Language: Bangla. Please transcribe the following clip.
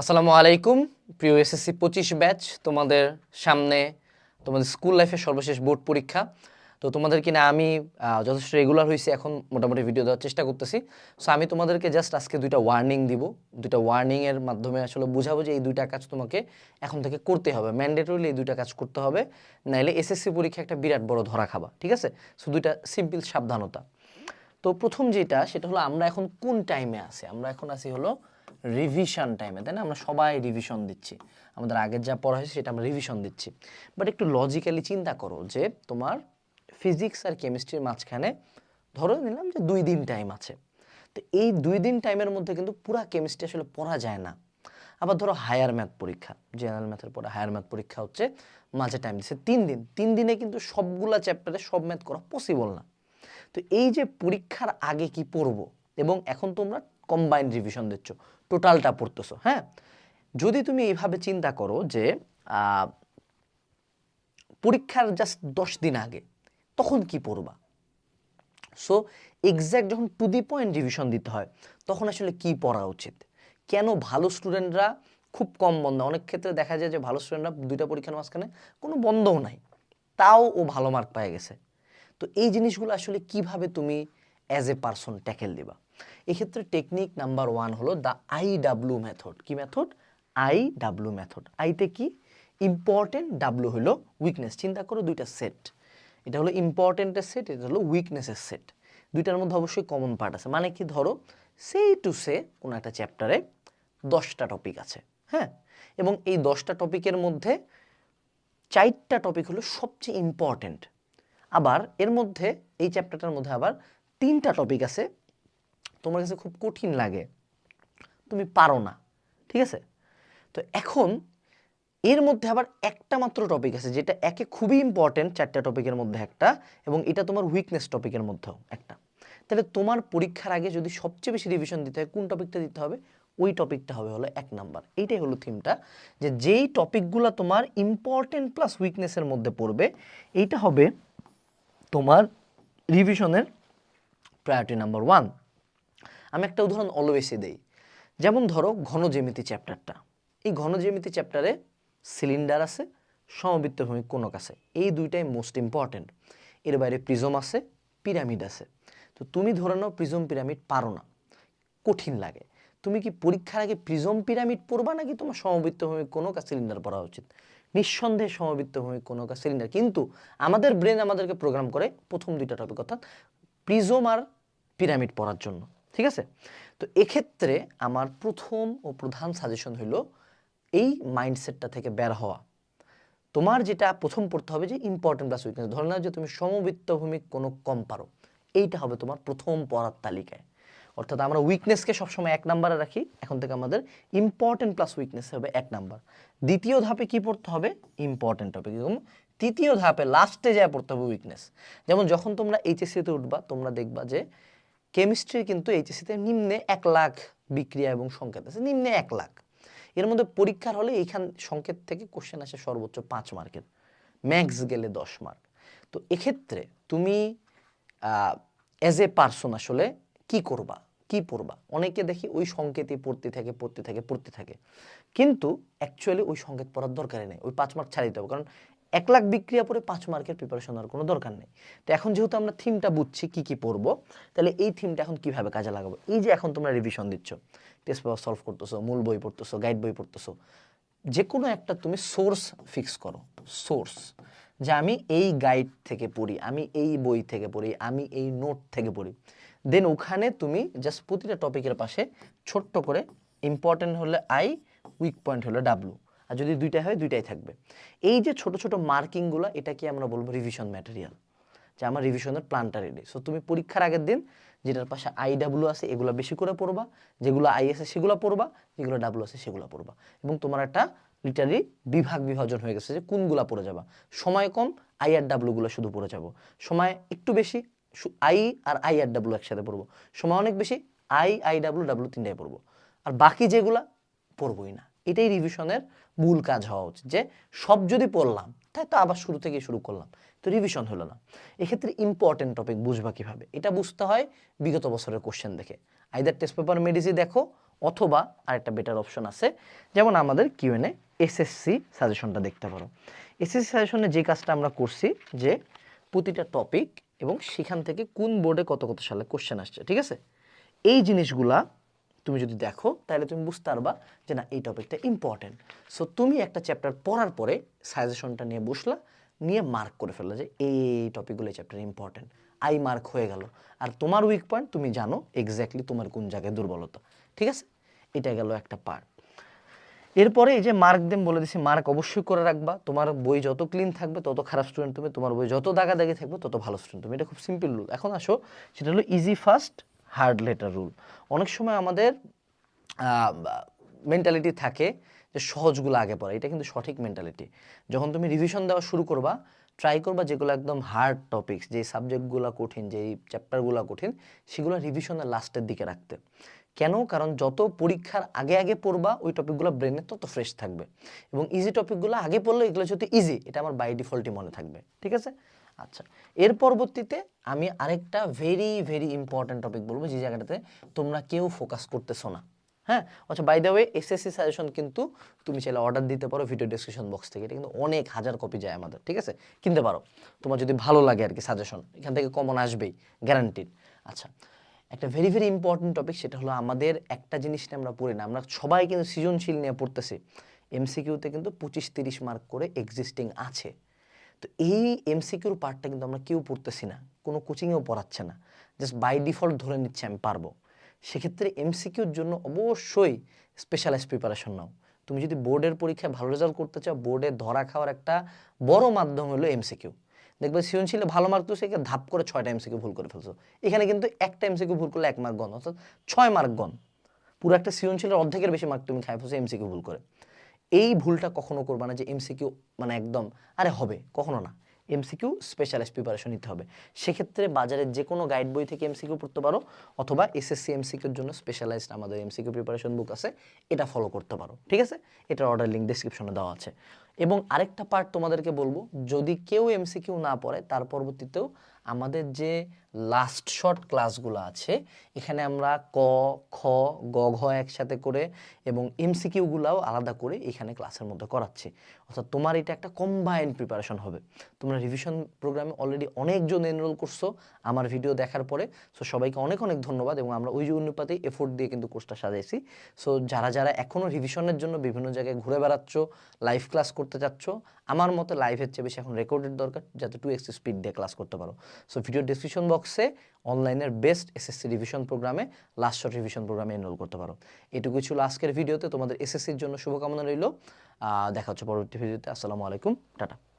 আসসালামু আলাইকুম। প্রিয় এসএসসি পঁচিশ ব্যাচ, তোমাদের সামনে তোমাদের স্কুল লাইফের সর্বশেষ বোর্ড পরীক্ষা। তো তোমাদের কিনা আমি যথেষ্ট রেগুলার হয়েছি এখন মোটামুটি ভিডিও দেওয়ার চেষ্টা করতেছি। সো আমি তোমাদেরকে জাস্ট আজকে দুইটা ওয়ার্নিং দিব। দুইটা ওয়ার্নিংয়ের মাধ্যমে আসলে বুঝাবো যে এই দুইটা কাজ তোমাকে এখন থেকে করতে হবে। ম্যান্ডেটরিলি এই দুইটা কাজ করতে হবে। নাইলে এসএসসি পরীক্ষা একটা বিরাট বড় ধরা খাবা, ঠিক আছে? সো দুইটা সিম্পল সাবধানতা। তো প্রথম যেটা, সেটা হলো আমরা এখন কোন টাইমে আছি? আমরা এখন আছি হলো রিভিশন টাইমে তাই না? আমরা সবাই রিভিশন দিচ্ছি। আমাদের আগের যা পড়া হয়েছে, সেটা আমরা রিভিশন দিচ্ছি। বাট একটু লজিক্যালি চিন্তা করো যে, তোমার ফিজিক্স আর কেমিস্ট্রির মাঝখানে ধরো নিলাম যে দুই দিন টাইম আছে। তো এই দুই দিন টাইমের মধ্যে কিন্তু পুরা কেমিস্ট্রি আসলে পড়া যায় না। আবার ধরো হায়ার ম্যাথ পরীক্ষা জেনারেল ম্যাথের পরে হায়ার ম্যাথ পরীক্ষা হচ্ছে, মাঝে টাইম দিচ্ছে তিন দিন। তিন দিনে কিন্তু সবগুলা চ্যাপ্টারে সব ম্যাথ করা পসিবল না। তো এই যে পরীক্ষার আগে কি পড়ব? এবং এখন তোমরা কম্বাইন্ড রিভিশন দিচ্ছ। টোটালটা পড়তেছো হ্যাঁ? যদি তুমি এইভাবে চিন্তা করো যে পরীক্ষার জাস্ট দশ দিন আগে, তখন কি পড়বা? সো এক্স্যাক্ট যখন টু দি পয়েন্ট রিভিশন দিতে হয়, তখন আসলে কি পড়া উচিত? কেন ভালো স্টুডেন্টরা খুব কম বন্ধ? অনেক ক্ষেত্রে দেখা যায় যে ভালো স্টুডেন্টরা দুইটা পরীক্ষার মাঝখানে কোনো বন্ধও নাই। তাও ও ভালো মার্ক পেয়ে গেছে। তো এই জিনিসগুলো আসলে কীভাবে তুমি অ্যাজ এ পারসন ট্যাকেল দিবা? এক্ষেত্রে টেকনিক নাম্বার ওয়ান হলো দ্য আই ডাব্লু মেথড কি মেথড আই ডাব্লু মেথড আইতে কি? ইম্পর্টেন্ট ডাব্লু হলো উইকনেস চিন্তা করো দুইটা সেট এটা হলো ইম্পর্টেন্টের সেট এটা হলো উইকনেসের সেট দুইটার মধ্যে অবশ্যই কমন পার্ট আছে। মানে কি ধরো? সেই টু সে কোনো একটা চ্যাপ্টারে দশটা টপিক আছে। হ্যাঁ? এবং এই দশটা টপিকের মধ্যে চারটা টপিক হলো সবচেয়ে ইম্পর্ট্যান্ট আবার এর মধ্যে, এই চ্যাপ্টারটার মধ্যে আবার তিনটা টপিক আছে তোমার কাছে খুব কঠিন লাগে, তুমি পারো না, ঠিক আছে? তো এখন এর মধ্যে আবার একটা মাত্র টপিক আছে, যেটা একে খুবই ইম্পর্টেন্ট চারটা টপিকের মধ্যে একটা, এবং এটা তোমার উইকনেস টপিকের মধ্যেও একটা। তাহলে তোমার পরীক্ষার আগে যদি সবচেয়ে বেশি রিভিশন দিতে হয়, কোন টপিকটা দিতে হবে? ওই টপিকটা হবে হলো এক নাম্বার এইটাই হলো থিমটা যে যেই টপিকগুলো তোমার ইম্পর্টেন্ট প্লাস উইকনেসের মধ্যে পড়বে, এইটা হবে তোমার রিভিশনের প্রায়োরিটি নাম্বার ওয়ান আমি একটা উদাহরণ অলওয়েসই দেই। যেমন ধরো ঘন জ্যামিতি চ্যাপ্টারটা এই ঘন জ্যামিতি চ্যাপ্টারে সিলিন্ডার আছে, সমবৃত্ত ভূমি কোনক আছে। এই দুইটাই মোস্ট ইম্পর্ট্যান্ট এর বাইরে প্রিজম আছে পিরামিড আছে। তো তুমি ধরে নাও প্রিজম পিরামিড পারো না। কঠিন লাগে। তুমি কি পরীক্ষার আগে প্রিজম পিরামিড পড়বা নাকি তোমার সমবৃত্ত ভূমি কোনো কা সিলিন্ডার পড়া উচিত? নিঃসন্দেহে সমবৃত্ত ভূমি কোনো কা সিলিন্ডার কিন্তু আমাদের ব্রেন আমাদেরকে প্রোগ্রাম করে প্রথম দুইটা টপিক অর্থাৎ প্রিজম আর পিরামিড পড়ার জন্য। ঠিক আছে? তো এক্ষেত্রে আমার প্রথম ও প্রধান সাজেশন হলো এই মাইন্ডসেটটা থেকে বের হওয়া। তোমার যেটা প্রথম পড়তে হবে যে ইম্পর্টেন্ট প্লাস উইকনেস ধরে নাও যে তুমি সমবৃত্ত ভূমি কোনো কম পারো। এইটা হবে তোমার প্রথম পড়ার তালিকায়। অর্থাৎ আমরা উইকনেসকে সবসময় এক নাম্বারে রাখি। এখন থেকে আমাদের ইম্পর্টেন্ট প্লাস উইকনেস হবে এক নাম্বার দ্বিতীয় ধাপে কি পড়তে হবে? ইম্পর্টেন্ট টপিক এবং তৃতীয় ধাপে লাস্টে যা পড়তে হবে উইকনেস যেমন যখন তোমরা এইচএসসিতে উঠবা, তোমরা দেখবা যে কেমিস্ট্রি কিন্তু এইচএসসিতে নিম্নে এক লাখ বিক্রিয়া এবং সংকেত আছে, নিম্নে এক লাখ। এর মধ্যে পরীক্ষার হলে এইখান সংকেত থেকে কোশ্চেন আসে সর্বোচ্চ পাঁচ মার্কের ম্যাক্স গেলে দশ মার্ক। তো এক্ষেত্রে তুমি অ্যাজ এ পার্সন আসলে কি করবা? কি পড়বা? অনেকে দেখি ওই সংকেতই পড়তে থাকে পড়তে থাকে পড়তে থাকে। কিন্তু অ্যাকচুয়ালি ওই সংকেত পড়ার দরকারই নেই, ওই পাঁচ মার্ক ছাড়িয়ে দিতে হবে। কারণ এক লাখ বিক্রিয়া পরে পাঁচ মার্কের প্রিপারেশন হওয়ার কোনো দরকার নেই। তো এখন যেহেতু আমরা থিমটা বুঝছি কি কি পড়ব তাহলে এই থিমটা এখন কীভাবে কাজে লাগাবো? এই যে এখন তোমরা রিভিশন দিচ্ছ টেস্ট পেপার সলভ করতেছো, মূল বই পড়তেছো গাইড বই পড়তেছো যে কোনো একটা তুমি সোর্স ফিক্স করো সোর্স যে আমি এই গাইড থেকে পড়ি, আমি এই বই থেকে পড়ি, আমি এই নোট থেকে পড়ি। দেন ওখানে তুমি জাস্ট প্রতিটা টপিকের পাশে ছোট্ট করে ইম্পর্টেন্ট হলে আই উইক পয়েন্ট হলে ডাব্লু আর যদি দুইটাই হয়, দুইটাই থাকবে। এই যে ছোট ছোট মার্কিংগুলো এটাকে আমরা বলব রিভিশন ম্যাটেরিয়াল যে আমার রিভিশনের প্ল্যানটা রেডি সো তুমি পরীক্ষার আগের দিন যেটার পাশে আই ডাব্লু আছে, এগুলো বেশি করে পড়বা। যেগুলো আই আছে সেগুলো পড়বা, যেগুলো ডাব্লু আছে সেগুলো পড়বা। এবং তোমার একটা লিটারি বিভাগ বিভাজন হয়ে গেছে যে কোনগুলা পড়ে যাবা। সময় কম আই আর ডাব্লুগুলো শুধু পড়ে যাব। সময় একটু বেশি আই আর আই আর ডাব্লু একসাথে পড়ব। সময় অনেক বেশি আই আই ডাব্লু ডাব্লু তিনটাই পড়ব। আর বাকি যেগুলা, পড়বই না। এটাই রিভিশনের মূল কাজ হওয়া উচিত, যে সব যদি পড়লাম, তাই তো আবার শুরু থেকে শুরু করলাম। তো রিভিশন হলো না। এক্ষেত্রে ইম্পর্টেন্ট টপিক বুঝবা কীভাবে? এটা বুঝতে হয় বিগত বছরের কোশ্চেন দেখে। আইদার টেস্ট পেপার মেডিসি দেখো, অথবা আরেকটা বেটার অপশন আছে, যেমন আমাদের কিউএনএ এসএসসি সাজেশনটা দেখতে পারো। এসএসসি সাজেশনে যে কাজটা আমরা করছি, যে প্রতিটা টপিক এবং সেখান থেকে কোন বোর্ডে কত কত সালে কোশ্চেন আসছে, ঠিক আছে? এই জিনিসগুলা তুমি যদি দেখো, তাহলে তুমি বুঝতে পারবা যে না, এই টপিকটা ইম্পর্টেন্ট সো তুমি একটা চ্যাপ্টার পড়ার পরে সাজেশনটা নিয়ে বসলা, নিয়ে মার্ক করে ফেললা যে এই টপিকগুলো চ্যাপ্টার ইম্পর্টেন্ট আই মার্ক হয়ে গেল। আর তোমার উইক পয়েন্ট তুমি জানো এক্স্যাক্টলি তোমার কোন জায়গায় দুর্বলতা। ঠিক আছে? এটা গেল একটা পার্ট এরপরে এই যে মার্ক দেম বলে দিছি মার্ক অবশ্যই করে রাখবা। তোমার বই যত ক্লিন থাকবে, তত খারাপ স্টুডেন্ট তুমি, তোমার বই যত দাগা দাগি থাকবে, তত ভালো স্টুডেন্ট তুমি। এটা খুব সিম্পল রুল এখন আসো, সেটা হলো easy first hard later rule অনেক সময় আমাদের মেন্টালিটি থাকে যে সহজগুলো আগে পড়া, এটা কিন্তু সঠিক মেন্টালিটি যখন তুমি রিভিশন দেওয়া শুরু করবা ট্রাই করবা যেগুলো একদম হার্ড টপিকস যে সাবজেক্টগুলো কঠিন, যেই চ্যাপ্টারগুলো কঠিন, সেগুলো রিভিশনের লাস্টের দিকে রাখতে। কেন? কারণ যত পরীক্ষার আগে আগে পড়বা, ওই টপিকগুলো ব্রেনে তত ফ্রেশ থাকবে। এবং ইজি টপিকগুলো আগে পড়লে এগুলো যেহেতু ইজি এটা আমার বাই ডিফল্টই মনে থাকবে। ঠিক আছে? আচ্ছা এর পরবর্তীতে আমি আরেকটা ভেরি ভেরি ইম্পর্ট্যান্ট টপিক বলব যে জায়গাটাতে তোমরা কেউ ফোকাস করতেছো না। হ্যাঁ? আচ্ছা by the way SSC suggestion কিন্তু তুমি চাইলে অর্ডার দিতে পারো ভিডিও ডিসক্রিপশন বক্স থেকে। এটা কিন্তু অনেক হাজার কপি যায় আমাদের, ঠিক আছে? কিনতে পারো। তোমার যদি ভালো লাগে আর কি সাজেশন এখান থেকে কমন আসবেই গ্যারান্টিড আচ্ছা একটা ভেরি ভেরি ইম্পর্টেন্ট টপিক সেটা হলো আমাদের একটা জিনিস নিয়ে আমরা পড়ি না। আমরা সবাই কিন্তু সৃজনশীল নিয়ে পড়তেছি। এমসিকিউতে কিন্তু পঁচিশ, তিরিশ মার্ক করে এক্সিস্টিং আছে। তো এই এমসিকিউর পার্টটা কিন্তু আমরা কেউ পড়তেছি না, কোনো কোচিংয়েও পড়াচ্ছে না। জাস্ট বাই ডিফল্ট ধরে নিচ্ছে আমি পারব। সেক্ষেত্রে এমসিকিউর জন্য অবশ্যই স্পেশালাইজ প্রিপারেশন নাও। তুমি যদি বোর্ডের পরীক্ষায় ভালো রেজাল্ট করতে চাও বোর্ডে ধরা খাওয়ার একটা বড় মাধ্যম হলো এমসিকিউ দেখবে সৃজনশীলে ভালো মার্ক তো সেখানে ধাপ করে ছয়টা এমসিকিউ ভুল করে ফেলছো। এখানে কিন্তু একটা এমসিকিউ ভুল করলে এক মার্ক গণ, অর্থাৎ ছয় মার্ক গণ। পুরো একটা সৃজনশীলের অর্ধেকের বেশি মার্ক তুমি খাই ফেলছো এমসিকিউ ভুল করে। এই ভুলটা কখনো করবা না যে এমসিকিউ মানে একদম, আরে হবে, কখনো না। এমসিকিউ স্পেশালাইজ প্রিপারেশন নিতে হবে। সেক্ষেত্রে বাজারের যে কোনো গাইড বই থেকে এমসিকিউ পড়তে পারো, অথবা এসএসসি এমসিকিউর জন্য স্পেশালাইজড আমাদের এমসিকিউ প্রিপারেশন বুক আছে, এটা ফলো করতে পারো। ঠিক আছে? এটার অর্ডার লিঙ্ক ডিসক্রিপশনে দেওয়া আছে। এবং আরেকটা পার্ট তোমাদেরকে বলব, যদি কেউ এমসিকিউ না পড়ে, তার পরবর্তীতেও আমাদের যে লাস্ট শর্ট ক্লাসগুলো আছে, এখানে আমরা ক, খ, গ, ঘ একসাথে করে এবং এমসিকিউগুলাও আলাদা করে এখানে ক্লাসের মধ্যে করাচ্ছি। অর্থাৎ তোমার এটা একটা কম্বাইন্ড প্রিপারেশন হবে। তোমরা রিভিশন প্রোগ্রামে অলরেডি অনেকজন এনরোল করছ আমার ভিডিও দেখার পরে সো সবাইকে অনেক অনেক ধন্যবাদ এবং আমরা ওই যে অনুপাতে এফোর্ট দিয়ে কিন্তু কোর্সটা সাজাইছি। সো যারা যারা এখনও রিভিশনের জন্য বিভিন্ন জায়গায় ঘুরে বেড়াচ্ছ লাইভ ক্লাস করতে চাচ্ছ, আমার মতে লাইভের চেয়ে বেশি এখন রেকর্ডের দরকার, যাতে টু এক্স স্পিড দিয়ে ক্লাস করতে পারো। সো ভিডিও ডিসক্রিপশন বক্সে অনলাইনের বেস্ট এসএসসি রিভিশন প্রোগ্রামে লাস্ট শর্ট রিভিশন প্রোগ্রামে এনরোল করতে পারো। এটুকু ছিল আজকের ভিডিওতে তোমাদের এসএসসির জন্য শুভকামনা রইল। দেখা হচ্ছে পরবর্তী ভিডিওতে আসসালামু আলাইকুম, টাটা।